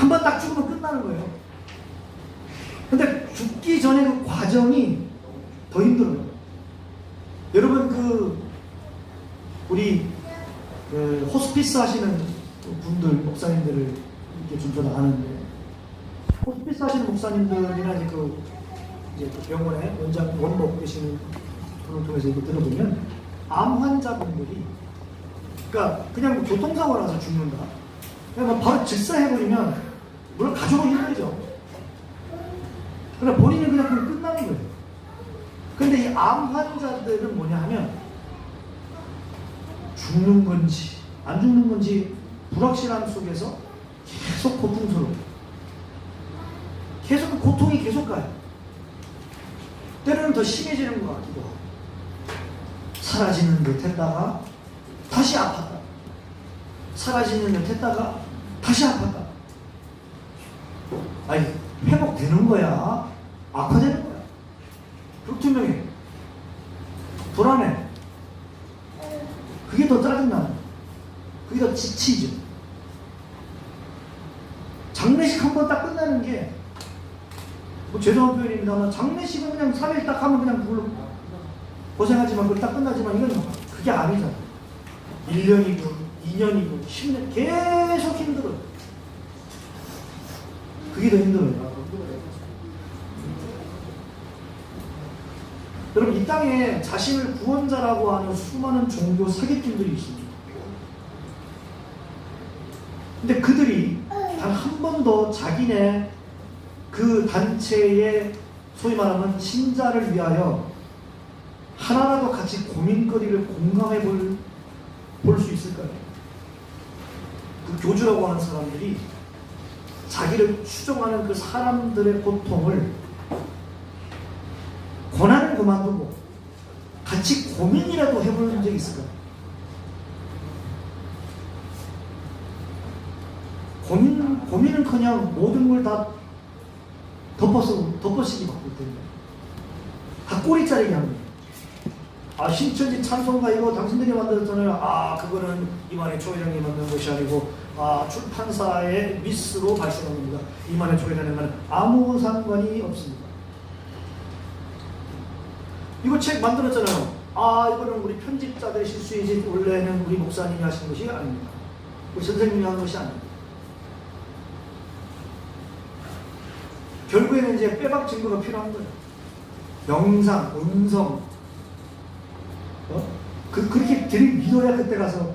한 번 딱 죽으면 끝나는 거예요. 근데 죽기 전에 그 과정이 더 힘들어요. 여러분 그 우리 그 호스피스 하시는 분들 목사님들을 이렇게 좀 저도 아는데 호스피스 하시는 목사님들이나 이제 그 이제 그 병원에 원장 원목 되시는 분을 통해서 이거 들어보면 암 환자분들이 그러니까 그냥 뭐 교통사고 나서 죽는다. 그냥 뭐 바로 질사해버리면 물론 가족은 힘들죠. 그러나 본인은 그냥 그냥 끝나는 거예요. 근데 이 암 환자들은 뭐냐 하면 죽는 건지 안 죽는 건지 불확실함 속에서 계속 고통스러워. 계속 그 고통이 계속 가요. 때로는 더 심해지는 것 같기도 하고 사라지는 듯 했다가 다시 아팠다. 사라지는 듯 했다가 다시 아팠다. 아니 회복되는 거야. 악화되는 거야. 불투명해. 불안해. 그게 더 짜증나는. 그게 더 지치죠. 장례식 한 번 딱 끝나는 게, 뭐 죄송한 표현입니다만, 장례식은 그냥 3일 딱 하면 그냥 불러. 고생하지만 그걸 딱 끝나지만 이건 그게 아니잖아. 1년이고, 2년이고, 10년, 계속 힘들어. 그게 더 힘들어요. 여러분, 이 땅에 자신을 구원자라고 하는 수많은 종교 사기꾼들이 있습니다. 근데 그들이 단 한 번도 자기네 그 단체의 소위 말하면 신자를 위하여 하나라도 같이 고민거리를 공감해 볼, 볼수 있을까요? 그 교주라고 하는 사람들이 자기를 추종하는 그 사람들의 고통을 고난을 그만두고 같이 고민이라도 해본 적이 있을까요? 고민, 고민은커녕 모든 걸 다 덮어서, 덮어쓰기 바꿀 때문에. 다 꼬리자리게 합니다. 아, 신천지 찬송가 이거 당신들이 만들었잖아요. 아, 그거는 이만희 초회장이 만든 것이 아니고, 아, 출판사의 미스로 발생한 겁니다. 이만희 초회장과는 아무 상관이 없습니다. 이거 책 만들었잖아요. 아, 이거는 우리 편집자들의 실수이지, 원래는 우리 목사님이 하신 것이 아닙니다. 우리 선생님이 한 것이 아닙니다. 결국에는 이제 빼박 증거가 필요한 거예요. 영상, 음성. 어? 그, 그렇게 들이밀어야 그때 가서,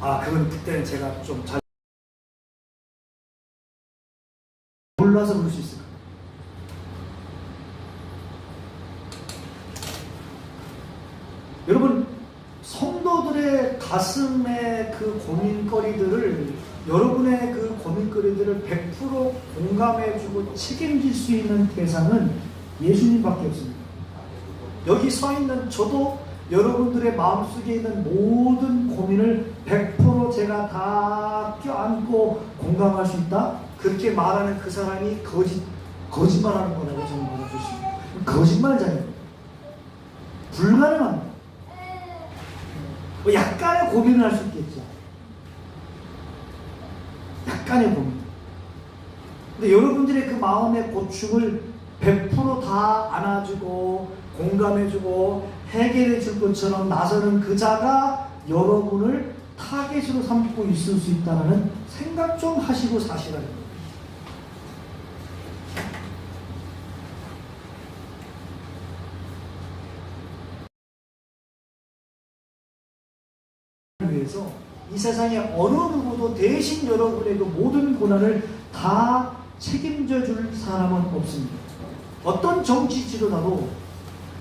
아, 그건 그때는 제가 좀 잘, 몰라서 그럴 수 있을까. 여러분, 성도들의 가슴의 그 고민거리들을 여러분의 그 고민거리들을 100% 공감해주고 책임질 수 있는 대상은 예수님밖에 없습니다. 여기 서 있는 저도 여러분들의 마음속에 있는 모든 고민을 100% 제가 다 껴안고 공감할 수 있다? 그렇게 말하는 그 사람이 거짓, 거짓말하는 거라고 저는 말해주십니다. 거짓말자예요. 불가능합니다. 뭐 약간의 고민을 할 수 있겠죠. 약간의 고민. 근데 여러분들의 그 마음의 고충을 100%다 안아주고 공감해주고 해결해 줄 것처럼 나서는 그 자가 여러분을 타겟으로 삼고 있을 수 있다는 생각 좀 하시고 사시라는 거예요. 위해서 이 세상에 어느 누구도 대신 여러분의 그 모든 고난을 다 책임져 줄 사람은 없습니다. 어떤 정치 지도자도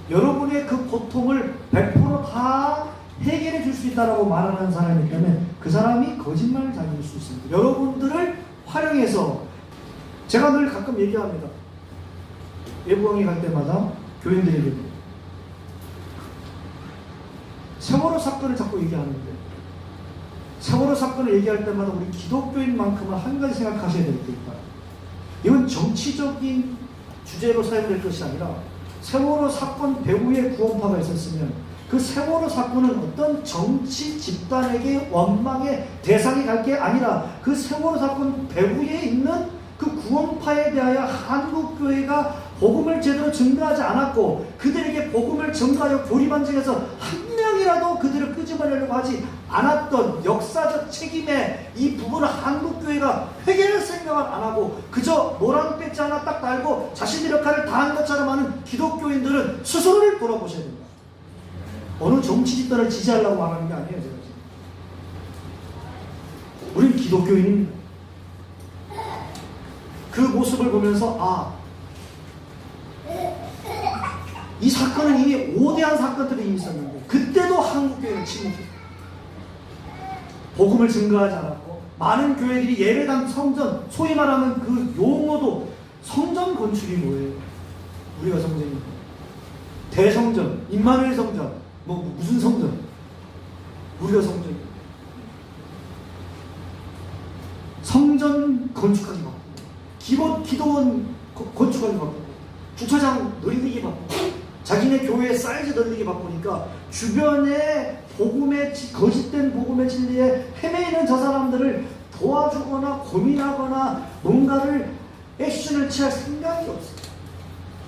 여러분의 그 고통을 100%다 해결해 줄 수 있다라고 말하는 사람이 있다면 그 사람이 거짓말자일 수 있습니다. 여러분들을 활용해서 제가 늘 가끔 얘기합니다. 외부왕이 갈 때마다 교인들에게 세월호 사건을 자꾸 얘기하는데 세월호 사건을 얘기할 때마다 우리 기독교인만큼은 한 가지 생각하셔야 될 게 있다. 이건 정치적인 주제로 사용될 것이 아니라 세월호 사건 배후에 구원파가 있었으면 그 세월호 사건은 어떤 정치 집단에게 원망의 대상이 갈 게 아니라 그 세월호 사건 배후에 있는 그 구원파에 대하여 한국 교회가 복음을 제대로 증거하지 않았고 그들에게 복음을 증거하여 교리반증에서 한 명이라도 그들을 끄집어내려고 하지 않았던 역사적 책임에 이 부분을 한국교회가 회개할 생각을 안 하고 그저 노란 배지 하나 딱 달고 자신의 역할을 다한 것처럼 하는 기독교인들은 스스로를 돌아보셔야 됩니다. 어느 정치 집단을 지지하려고 말하는 게 아니에요, 제가 지금. 우린 기독교인입니다. 그 모습을 보면서 아, 이 사건은 이미 오대한 사건들이 이미 있었는데 그때도 한국교회는 침묵했어요. 복음을 증거하지 않았고 많은 교회들이 예배당 성전 소위 말하는 그 용어도 성전 건축이 뭐예요? 우리가 성전입니다. 대성전, 임마누엘 성전, 뭐 무슨 성전? 우리가 성전. 성전 건축하기 바쁘고 기본 기도원 거- 건축하기 바쁘고 주차장 자기네 교회 사이즈 늘리기 바쁘니까 주변에 복음의 지- 거짓된 복음의 진리에 헤매이는 저 사람들을 도와주거나 고민하거나 뭔가를 액션을 취할 생각이 없어요.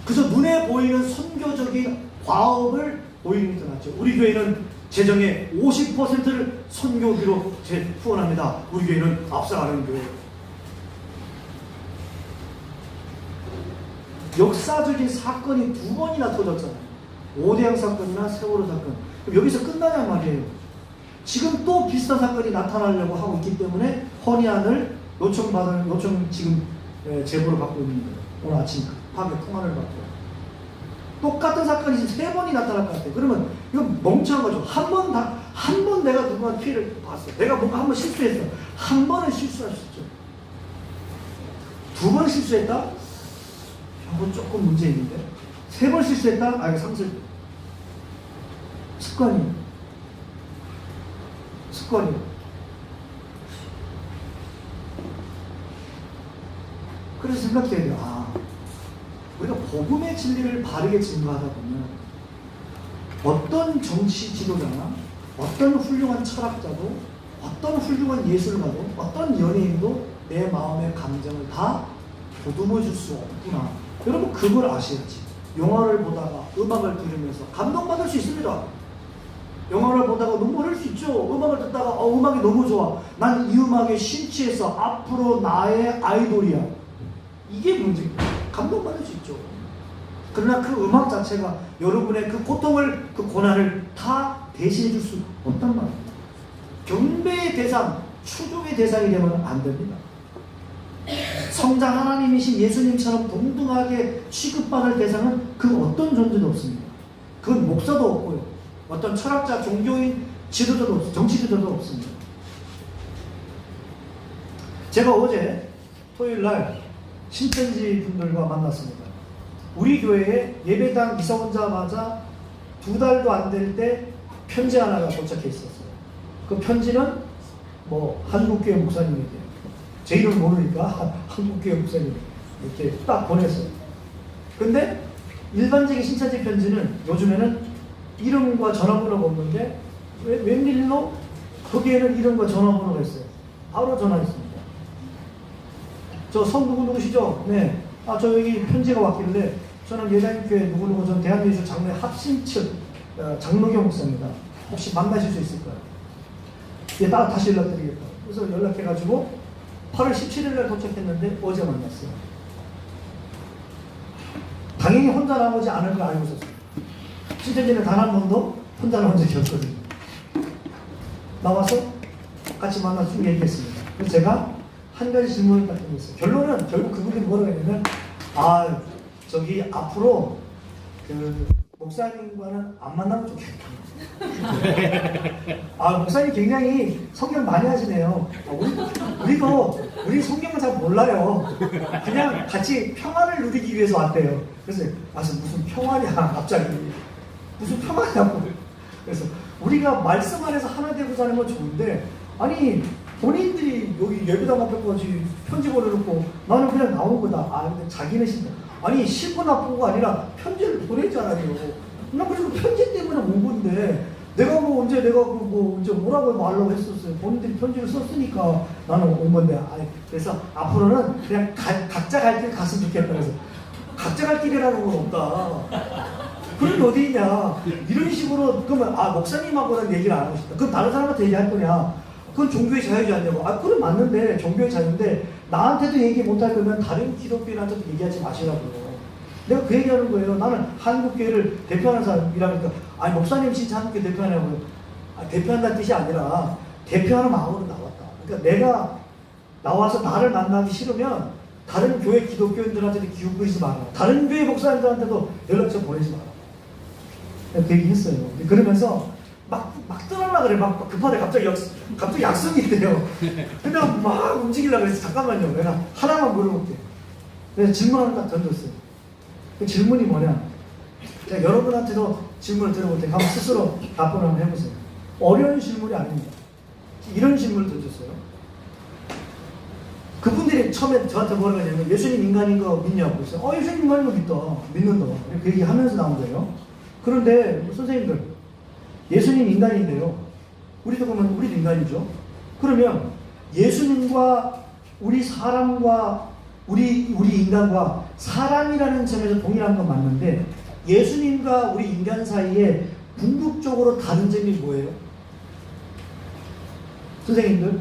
그저 눈에 보이는 선교적인 과업을 보이는 게 낫죠. 우리 교회는 재정의 50%를 선교비로 제 후원합니다. 우리 교회는 앞서가는 교회. 역사적인 사건이 두 번이나 터졌잖아요. 오대양 사건이나 세월호 사건. 여기서 끝나냔 말이에요. 지금 또 비슷한 사건이 나타나려고 하고 있기 때문에 허니안을 요청받은 요청 지금 예, 제보를 받고 있는 거예요. 오늘 아침 밤에 통화를 받고. 똑같은 사건이 지금 세 번이 나타날 것 같아요. 그러면 이건 멍청한 거죠. 한 번 다, 한 번 내가 누구한테 피해를 봤어. 내가 뭔가 한 번 실수했어. 한 번은 실수할 수 있죠. 두 번 실수했다? 이건 조금 문제 있는데. 세 번 실수했다? 아, 이거 상술. 습관이. 습관이. 그래서 생각해야 돼요. 아, 우리가 복음의 진리를 바르게 증거하다 보면 어떤 정치 지도자나 어떤 훌륭한 철학자도 어떤 훌륭한 예술가도 어떤 연예인도 내 마음의 감정을 다 보듬어 줄 수 없구나. 여러분 그걸 아셔야지. 영화를 보다가 음악을 들으면서 감동받을 수 있습니다. 영화를 보다가 눈물 흘릴 수 있죠. 음악을 듣다가 어, 음악이 너무 좋아. 난 이 음악에 심취해서 앞으로 나의 아이돌이야. 이게 문제입니다. 감동받을 수 있죠. 그러나 그 음악 자체가 여러분의 그 고통을, 그 고난을 다 대신해 줄 수 없단 말입니다. 경배의 대상, 추종의 대상이 되면 안 됩니다. 성장 하나님이신 예수님처럼 동등하게 취급받을 대상은 그 어떤 존재도 없습니다. 그건 목사도 없고요. 어떤 철학자, 종교인, 지도자도 없, 정치 지도자도 없습니다. 제가 어제 토요일 날 신천지 분들과 만났습니다. 우리 교회에 예배당 이사 오자마자 두 달도 안 될 때 편지 하나가 도착해 있었어요. 그 편지는 뭐 한국교회 목사님에게 제 이름 모르니까 한국교회 목사님 이렇게 딱 보냈어요. 근데 일반적인 신천지 편지는 요즘에는 이름과 전화번호가 없는데 왜- 웬일로 거기에는 이름과 전화번호가 있어요. 바로 전화했습니다. 저 성 누구 누구시죠? 네. 아, 저 여기 편지가 왔길래 저는 예단교회 누구누구 전 대한예수 장로회 합심 측 어, 장로경 목사입니다. 혹시 만나실 수 있을까요? 예, 따 다시 연락드리겠다. 그래서 연락해가지고 8월 17일 날 도착했는데 어제 만났어요. 당연히 혼자 나오지 않을 걸 알고 있었어요. 신천지는 단한 번도 혼자 나온 적이 없거든요. 나와서 같이 만나서 쭉 얘기했습니다. 그래서 제가 한 가지 질문을 딱 드렸어요. 결론은 결국 그분들이 뭐라고 했냐면, 아, 저기 앞으로 그 목사님과는 안 만나면 좋겠다. 아, 목사님 굉장히 성경 많이 하시네요. 아, 우리, 우리도, 우리 성경을 잘 몰라요. 그냥 같이 평안을 누리기 위해서 왔대요. 그래서, 아, 저 무슨 평안이야, 갑자기. 무슨 평안이냐고. 그래서, 우리가 말씀 안에서 하나 되고 사는 건 좋은데, 아니, 본인들이 여기 예배당 앞에까지 편지 보내놓고 나는 그냥 나온 거다. 아, 근데 자기는 신다. 아니, 싫고 나쁘고 아니라 편지를 보냈잖아요. 나 그래서 편지 때문에 온 건데 내가 뭐 언제 내가 그뭐 이제 뭐라고 말라고 했었어요. 본인들이 편지를 썼으니까 나는 온 건데. 아이, 그래서 앞으로는 그냥 가- 각자 갈 길 갔으면 좋겠다. 그래서 각자 갈 길이라는 건 없다. 그런 게 어디 있냐. 이런 식으로 그러면 아 목사님하고는 얘기를 안 하고 싶다. 그럼 다른 사람한테 얘기할 거냐. 그건 종교의 자유지 않냐고. 아 그건 맞는데 종교의 자유인데 나한테도 얘기 못 할 거면 다른 기독교인한테도 얘기하지 마시라고요. 내가 그 얘기하는 거예요. 나는 한국교회를 대표하는 사람이라니까 아니 목사님 진짜 한국교회 대표하냐고요. 아, 대표한다는 뜻이 아니라 대표하는 마음으로 나왔다. 그러니까 내가 나와서 나를 만나기 싫으면 다른 교회 기독교인들한테도 기웃 부리지 마라. 다른 교회 목사님들한테도 연락처 보내지 마라. 그 얘기 했어요. 그러면서 막, 막 떠나려 그래. 막 급하게 갑자기 약, 갑자기 약속이 있대요. 그냥 막 움직이려고 그래서 잠깐만요. 내가 하나만 물어볼게. 그래서 질문 하나 딱 던졌어요. 그 질문이 뭐냐? 제가 여러분한테도 질문을 드려볼 테니까 한번 스스로 답변을 한번 해보세요. 어려운 질문이 아닙니다. 이런 질문을 던졌어요. 그분들이 처음에 저한테 뭐라고 하냐면 예수님 인간인 거 믿냐고 그래서 어 예수님 인간인 거 믿다 믿는다 이렇게 얘기 하면서 나온 거예요. 그런데 선생님들 예수님 인간인데요. 우리도 보면 우리도 인간이죠. 그러면 예수님과 우리 사람과 우리 우리 인간과 사람이라는 점에서 동일한 건 맞는데 예수님과 우리 인간 사이에 궁극적으로 다른 점이 뭐예요? 선생님들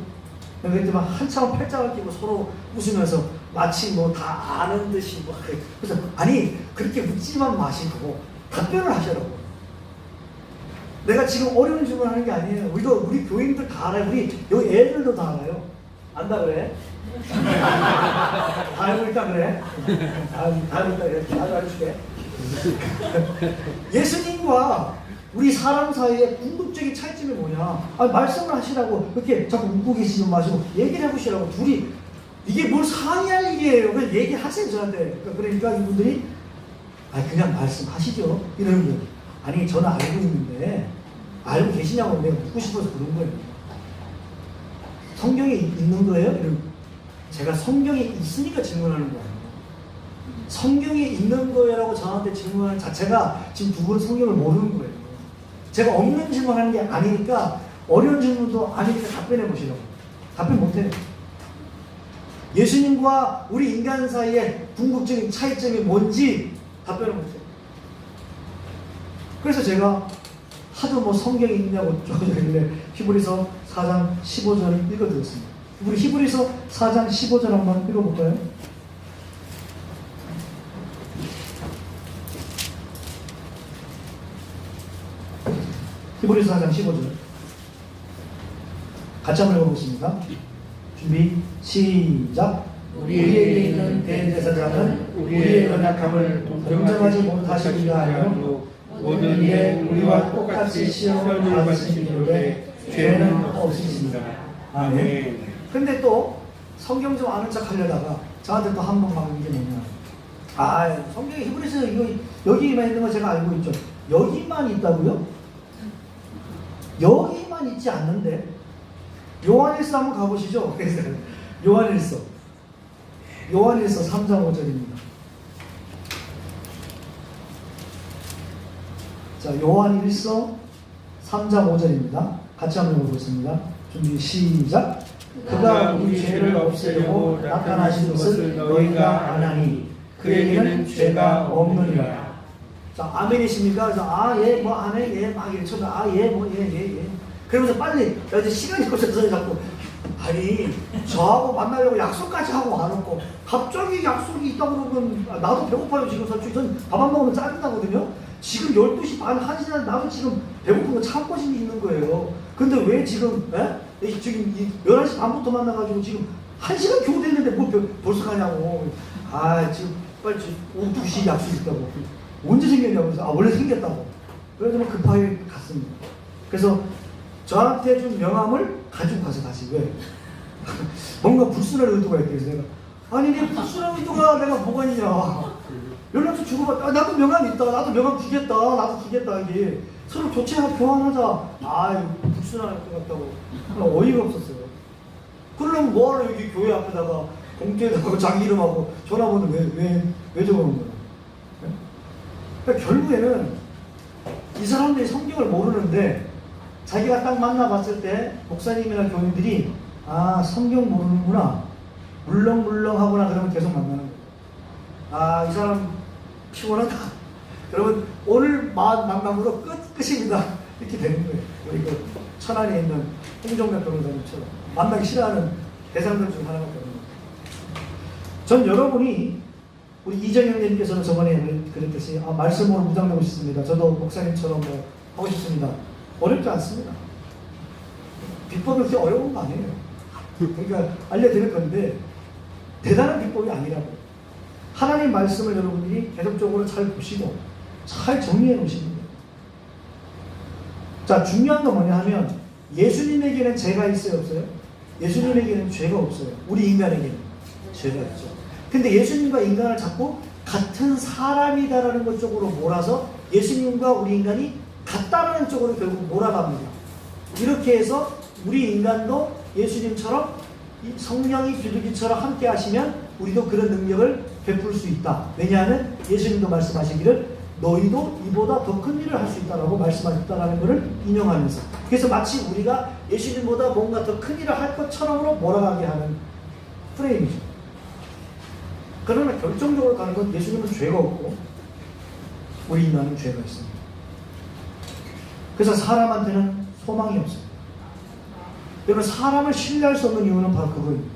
여기 했지만 한참 팔짱을 끼고 서로 웃으면서 마치 뭐 다 아는 듯이 뭐 그래. 그래서 아니 그렇게 묻지만 마시고 답변을 하시라고. 내가 지금 어려운 질문을 하는 게 아니에요. 우리도 우리 교인들 다 알아요. 우리 여기 애들도 다 알아요. 안다 그래? 다 알고 있다 그래? 다 알고 다 알고 있다 그래? 다 알려줄게. 예수님과 우리 사람 사이의 궁극적인 차이점이 뭐냐? 아, 말씀을 하시라고 그렇게 자꾸 웃고 계시지 마시고 얘기를 해보시라고 둘이 이게 뭘 상의할 일이에요. 그냥 얘기하세요 저한테. 그러니까 그러니까 이분들이 아 그냥 말씀하시죠 이러는 거예요. 아니 저는 알고 있는데 알고 계시냐고 내가 묻고 싶어서 그런 거예요. 성경에 있는 거예요? 제가 성경에 있으니까 질문하는 거예요. 성경에 있는 거예요라고 저한테 질문하는 자체가 지금 두 분은 성경을 모르는 거예요. 제가 없는 질문하는 게 아니니까 어려운 질문도 아니니까 답변해 보시라고. 답변 못해요. 예수님과 우리 인간 사이의 궁극적인 차이점이 뭔지 답변을 못해요. 그래서 제가 하도 뭐 성경이 있냐고 쪼그라길래 히브리서 4장 15절을 읽어드렸습니다. 우리 히브리서 4장 15절 한번 읽어볼까요? 히브리서 4장 15절 같이 한번 읽어보겠습니다. 준비 시작 우리에게 있는 대제사장은 우리의 연약함을 동정하지 못하시리라 하여 모든 일에 우리와 똑같이 시험을 이후에 죄는 없으십니다. 아멘. 근데 또 성경 좀 아는 척 하려다가 저한테 또 한 번 막은 게 뭐냐. 아, 성경에 히브리서 이거 여기만 있는 거 제가 알고 있죠. 여기만 있다고요? 여기만 있지 않는데 요한일서 한번 가보시죠. 요한일서 요한일서 3장 5절입니다. 자, 요한일서 3장 5절입니다. 같이 한번 읽어보겠습니다. 준비 시작. 그가 우리 죄를 없애려고 나타나신 것을 너희가 아나니 그에게는 죄가 없느니라. 자, 아멘이십니까? 그래서 아, 예, 뭐 아멘, 예, 막 이렇게 쳐도 아, 예, 뭐 예, 예, 예. 그러면서 빨리 야, 이제 시간이 없어서 자꾸 아니 저하고 만나려고 약속까지 하고 안 왔고 갑자기 약속이 있다고 그러면 아, 나도 배고파요 지금 솔직히 전 밥 안 먹으면 짜증나거든요 지금 12시 반 1시간 나도 지금 배고픈 거 참고 있는 거예요. 근데 왜 지금 에? 이 지금 이 11시 반부터 만나가지고 지금 1시간 겨우 됐는데 뭐 별- 벌써 가냐고. 아 지금 빨리 2시 약속 있다고. 언제 생겼냐고 그래서 아 원래 생겼다고. 그래서 뭐 급하게 갔습니다. 그래서 저한테 준 명함을 가지고 가서 다시 왜? 뭔가 불순한 의도가 있대 그래서 내가. 아니 내 불순한 의도가 내가 뭐가 있냐 연락처 주고받다 아, 나도 명함 있다. 나도 명함 주겠다. 나도 주겠다. 이게 서로 교체하고 교환하자. 아 불순한 것 같다고. 어이가 없었어요. 그러려면 뭐하러 여기 교회 앞에다가 공투에다가 자기 이름하고 전화번호 왜 왜 왜 적어놓은 거야? 네? 그러니까 결국에는 이 사람들이 성경을 모르는데 자기가 딱 만나봤을 때 목사님이나 교인들이 아 성경 모르는구나. 물렁물렁하구나 그러면 계속 만나는 거예요. 아 이 사람 피곤하다. 여러분 오늘 마- 만남으로 끝 끝입니다. 이렇게 되는 거예요. 우리 그 천안에 있는 홍정락 변호사님처럼 만나기 싫어하는 대상들 중 하나가 되는 거예요. 전 여러분이 우리 이정영님께서는 저번에 그랬듯이 아, 말씀으로 무장되고 싶습니다. 저도 목사님처럼 뭐 하고 싶습니다. 어렵지 않습니다. 비법이 그렇게 어려운 거 아니에요. 그러니까 알려드릴 건데 대단한 비법이 아니라고. 하나님 말씀을 여러분들이 계속적으로 잘 보시고 잘 정리해 놓으시는 거예요. 자 중요한 건 뭐냐 하면 예수님에게는 죄가 있어요 없어요? 예수님에게는 죄가 없어요. 우리 인간에게는 죄가 있죠. 근데 예수님과 인간을 자꾸 같은 사람이다라는 것 쪽으로 몰아서 예수님과 우리 인간이 같다라는 쪽으로 결국 몰아갑니다. 이렇게 해서 우리 인간도 예수님처럼 이 성령이 비둘기처럼 함께 하시면 우리도 그런 능력을 베풀 수 있다. 왜냐하면 예수님도 말씀하시기를 너희도 이보다 더 큰 일을 할 수 있다라고 말씀하셨다라는 것을 인용하면서 그래서 마치 우리가 예수님보다 뭔가 더 큰 일을 할 것처럼으로 몰아가게 하는 프레임이죠. 그러나 결정적으로 가는 건 예수님은 죄가 없고 우리 인간은 죄가 있습니다. 그래서 사람한테는 소망이 없어요. 여러분 사람을 신뢰할 수 없는 이유는 바로 그거입니다.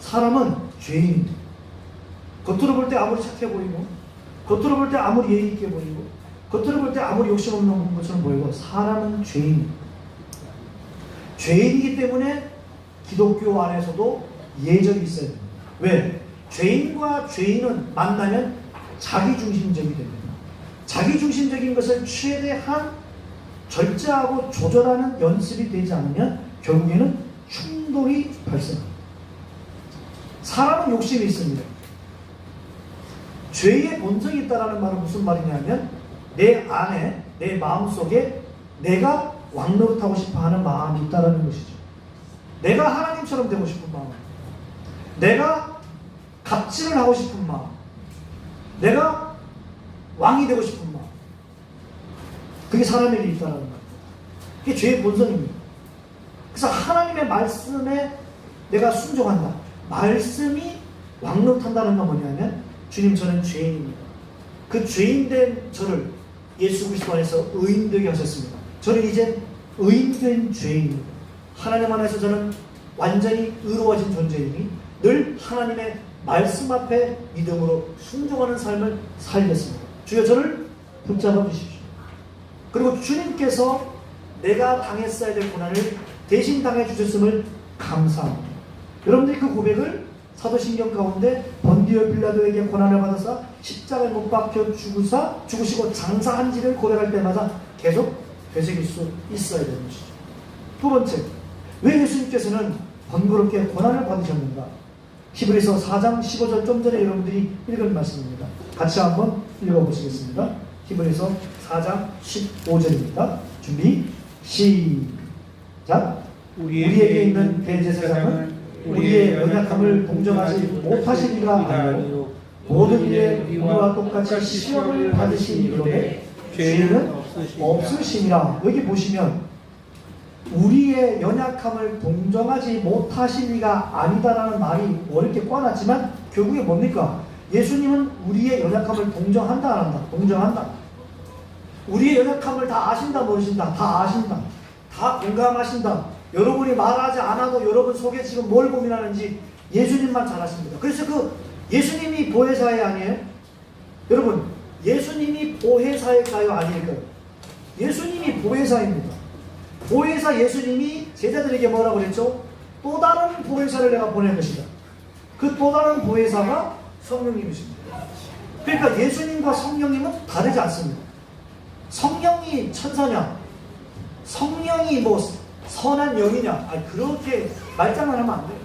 사람은 죄인입니다. 겉으로 볼 때 아무리 착해 보이고 겉으로 볼 때 아무리 예의 있게 보이고 겉으로 볼 때 아무리 욕심 없는 것처럼 보이고 사람은 죄인입니다. 죄인이기 때문에 기독교 안에서도 예절이 있어야 됩니다. 왜? 죄인과 죄인은 만나면 자기중심적이 됩니다. 자기중심적인 것을 최대한 절제하고 조절하는 연습이 되지 않으면 결국에는 충돌이 발생합니다. 사람은 욕심이 있습니다. 죄의 본성이 있다라는 말은 무슨 말이냐면 내 안에 내 마음 속에 내가 왕노릇하고 싶어하는 마음이 있다라는 것이죠. 내가 하나님처럼 되고 싶은 마음, 내가 갑질을 하고 싶은 마음, 내가 왕이 되고 싶은 마음, 그게 사람에게 있다라는 거예요. 그게 죄의 본성입니다. 그래서 하나님의 말씀에 내가 순종한다. 말씀이 왕노릇한다는 건 뭐냐면 주님 저는 죄인입니다. 그 죄인된 저를 예수 그리스도 안에서 의인되게 하셨습니다. 저는 이제 의인된 죄인입니다. 하나님 안에서 저는 완전히 의로워진 존재이니 늘 하나님의 말씀 앞에 믿음으로 순종하는 삶을 살겠습니다. 주여 저를 붙잡아 주십시오. 그리고 주님께서 내가 당했어야 될 고난을 대신 당해 주셨음을 감사합니다. 여러분들이 그 고백을 사도신경 가운데 번디오 빌라도에게 고난을 받아서 십자가에 못 박혀 죽으사 죽으시고 장사한지를 고백할 때마다 계속 되새길 수 있어야 되는 것이죠. 두 번째, 왜 예수님께서는 번거롭게 고난을 받으셨는가? 히브리서 4장 15절 좀 전에 여러분들이 읽은 말씀입니다. 같이 한번 읽어보시겠습니다. 히브리서 4장 15절입니다. 준비 시작. 우리에게 있는 대제사장은 우리의 연약함을 동정하지 못하시리가 아니요 모든 일에 우리와 똑같이 시험을 받으신 이로되 죄는 없으시니라. 여기 보시면 우리의 연약함을 동정하지 못하신 이가 아니다라는 말이 어렵게 꽈놨지만 결국에 뭡니까? 예수님은 우리의 연약함을 동정한다 안 한다? 동정한다. 우리의 연약함을 다 아신다 모르신다? 다 아신다. 다 공감하신다. 여러분이 말하지 않아도 여러분 속에 지금 뭘 고민하는지 예수님만 잘 아십니다. 그래서 그 예수님이 보혜사회 아니에요? 여러분, 예수님이 보혜사일까요? 아닐까요? 예수님이 보혜사입니다. 보혜사 예수님이 제자들에게 뭐라고 그랬죠? 또 다른 보혜사를 내가 보낼 것이다. 그 또 다른 보혜사가 성령님이십니다. 그러니까 예수님과 성령님은 다르지 않습니다. 성령이 천사냐? 성령이 뭐 선한 영이냐? 아니, 그렇게 말장난 하면 안 돼요.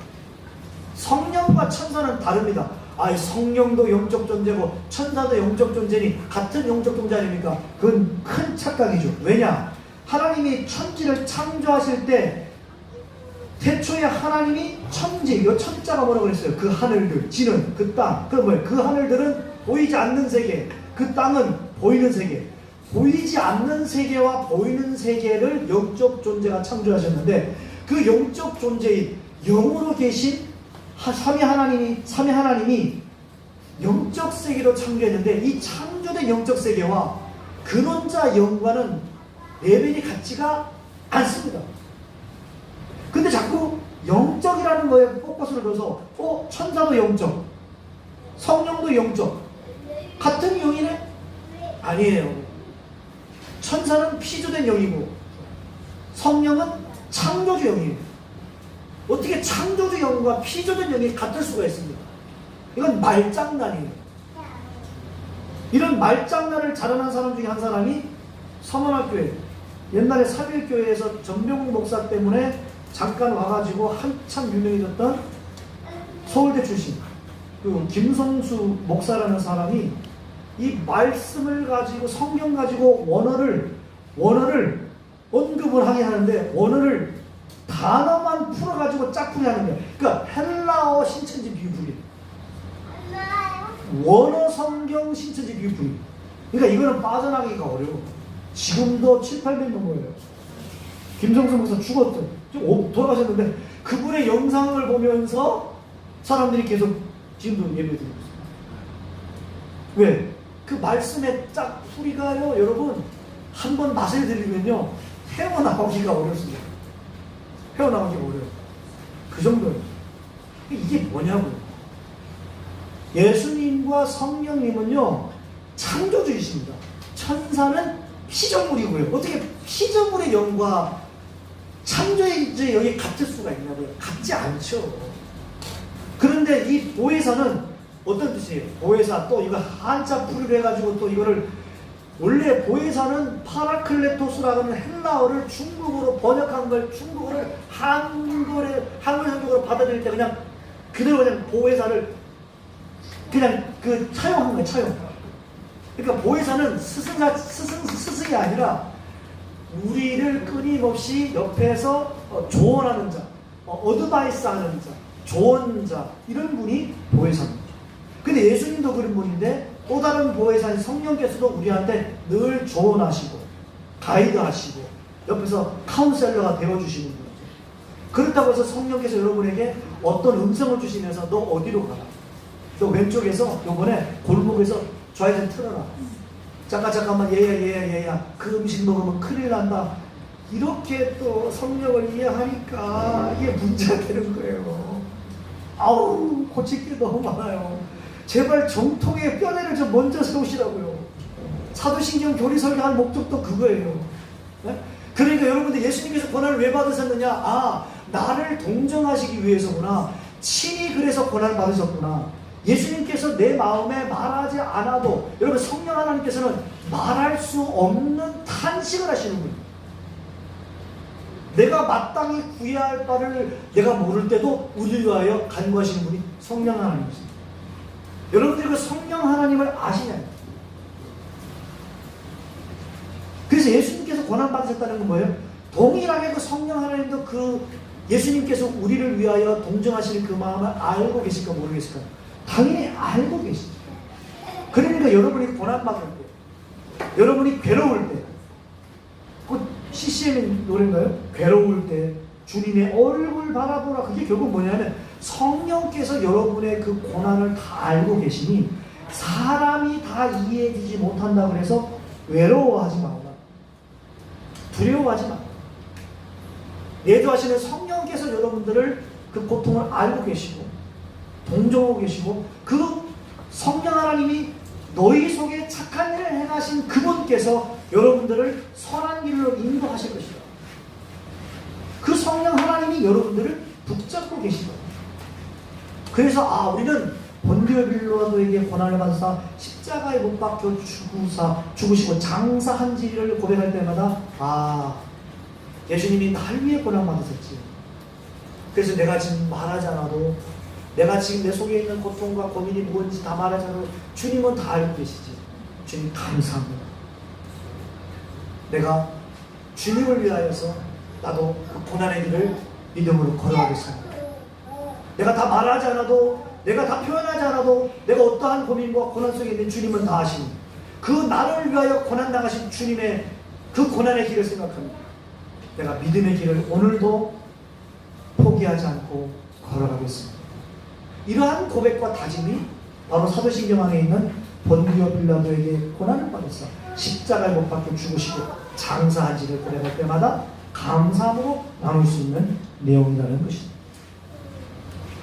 성령과 천사는 다릅니다. 아, 성령도 영적 존재고 천사도 영적 존재니 같은 영적 존재 아닙니까? 그건 큰 착각이죠. 왜냐? 하나님이 천지를 창조하실 때 태초에 하나님이 천지, 이 천자가 뭐라고 그랬어요? 그 하늘들, 지는, 그 땅, 그 뭐예요? 그 하늘들은 보이지 않는 세계, 그 땅은 보이는 세계. 보이지 않는 세계와 보이는 세계를 영적 존재가 창조하셨는데 그 영적 존재인 영으로 계신 하- 삼위 하나님이 삼위 하나님이 영적 세계로 창조했는데 이 창조된 영적 세계와 근원자 영과는 레벨이 같지가 않습니다. 근데 자꾸 영적이라는 거에 포커스를 둬서 어 천사도 영적, 성령도 영적, 같은 영이네? 아니에요. 천사는 피조된 영이고 성령은 창조주 영이에요. 어떻게 창조주 영과 피조된 영이 같을 수가 있습니까? 이건 말장난이에요. 이런 말장난을 자랑한 사람 중에 한 사람이 서문학교에 옛날에 사빌교회에서 전병국 목사 때문에 잠깐 와가지고 한참 유명해졌던 서울대 출신 그 김성수 목사라는 사람이 이 말씀을 가지고 성경 가지고 원어를 원어를 언급을 하게 하는데 원어를 단어만 풀어가지고 짝풀이 하는 거예요. 그러니까 헬라어 신천지 비유풀이. 원어 성경 신천지 비유풀이. 그러니까 이거는 빠져나가기가 어려워. 지금도 7, 800 넘어요. 김성수 목사 죽었죠. 좀 오- 돌아가셨는데 그분의 영상을 보면서 사람들이 계속 지금도 예배 드리고 있습니다. 왜? 그 말씀의 짝 풀이가요, 여러분, 한 번 맛을 들리면요, 헤어나오기가 어렵습니다. 헤어나오기가 어려워요. 그 정도예요. 이게 뭐냐고요. 예수님과 성령님은요, 창조주이십니다. 천사는 피조물이고요. 어떻게 피조물의 영과 창조의 영이 같을 수가 있냐고요. 같지 않죠. 그런데 이 보혜사는 어떤 뜻이에요? 보혜사 또 이거 한자 풀이를 해가지고 또 이거를 원래 보혜사는 파라클레토스라는 헬라어를 중국어로 번역한 걸 중국어를 한글에 한글 성경으로 받아들일 때 그냥 그대로 그냥 보혜사를 그냥 그 차용한 거예요 차용. 그러니까 보혜사는 스승가 스승 스승이 아니라 우리를 끊임없이 옆에서 어, 조언하는 자, 어, 드바이스 하는 자, 조언자 이런 분이 보혜사입니다. 근데 예수님도 그런 분인데 또 다른 보혜사인 성령께서도 우리한테 늘 조언하시고 가이드하시고 옆에서 카운셀러가 되어주시는 분이죠. 그렇다고 해서 성령께서 여러분에게 어떤 음성을 주시면서 너 어디로 가라. 너 왼쪽에서 요번에 골목에서 좌회전 틀어라. 잠깐 잠깐만 얘야 얘야 얘야 그 음식 먹으면 큰일 난다. 이렇게 또 성령을 이해하니까 이게 문제가 되는 거예요. 아우 고칠 게 너무 많아요. 제발 정통의 뼈대를 좀 먼저 세우시라고요. 사도신경 교리 설교한 목적도 그거예요. 네? 그러니까 여러분들 예수님께서 고난을 왜 받으셨느냐? 아 나를 동정하시기 위해서구나. 친히 그래서 고난을 받으셨구나. 예수님께서 내 마음에 말하지 않아도 여러분 성령 하나님께서는 말할 수 없는 탄식을 하시는 분이에요. 내가 마땅히 구해야 할 바를 내가 모를 때도 우리를 위하여 간구하시는 분이 성령 하나님이십니다. 여러분들이 그 성령 하나님을 아시냐요? 그래서 예수님께서 고난 받으셨다는 건 뭐예요? 동일하게 그 성령 하나님도 그 예수님께서 우리를 위하여 동정하시는 그 마음을 알고 계실까 모르겠을까? 당연히 알고 계시죠. 그러니까 여러분이 고난 받을 때, 여러분이 괴로울 때, 그 CCM 노래인가요? 괴로울 때 주님의 얼굴 바라보라. 그게 결국 뭐냐면 성령께서 여러분의 그 고난을 다 알고 계시니 사람이 다 이해되지 못한다 그래서 외로워하지 마라. 두려워하지 마라. 내주하시는 성령께서 여러분들을 그 고통을 알고 계시고 동정하고 계시고 그 성령 하나님이 너희 속에 착한 일을 행하신 그분께서 여러분들을 선한 길로 인도하실 것이다. 그 성령 하나님이 여러분들을 붙잡고 계시다. 그래서 아 우리는 본디오 빌로도에게 고난을 받으사 십자가에 못 박혀 죽으사 죽으시고 장사한 지를 고백할 때마다 아 예수님이 날 위해 고난 받으셨지. 그래서 내가 지금 말하지 않아도 내가 지금 내 속에 있는 고통과 고민이 뭔지 다 말하지 않아도 주님은 다 알고 계시지. 주님 감사합니다. 내가 주님을 위하여서 나도 그 고난의 길을 믿음으로 걸어가겠습니다. 내가 다 말하지 않아도 내가 다 표현하지 않아도 내가 어떠한 고민과 고난 속에 있는 주님은 다 아시니 그 나를 위하여 고난 당하신 주님의 그 고난의 길을 생각합니다. 내가 믿음의 길을 오늘도 포기하지 않고 걸어가겠습니다. 이러한 고백과 다짐이 바로 사도신경 안에 있는 본디오 빌라도에게 고난을 받아서 십자가에 못 박혀 죽으시고 장사한 지를 드려갈 때마다 감사함으로 나눌 수 있는 내용이라는 것입니다.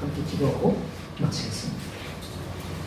함께 기도하고 마치겠습니다.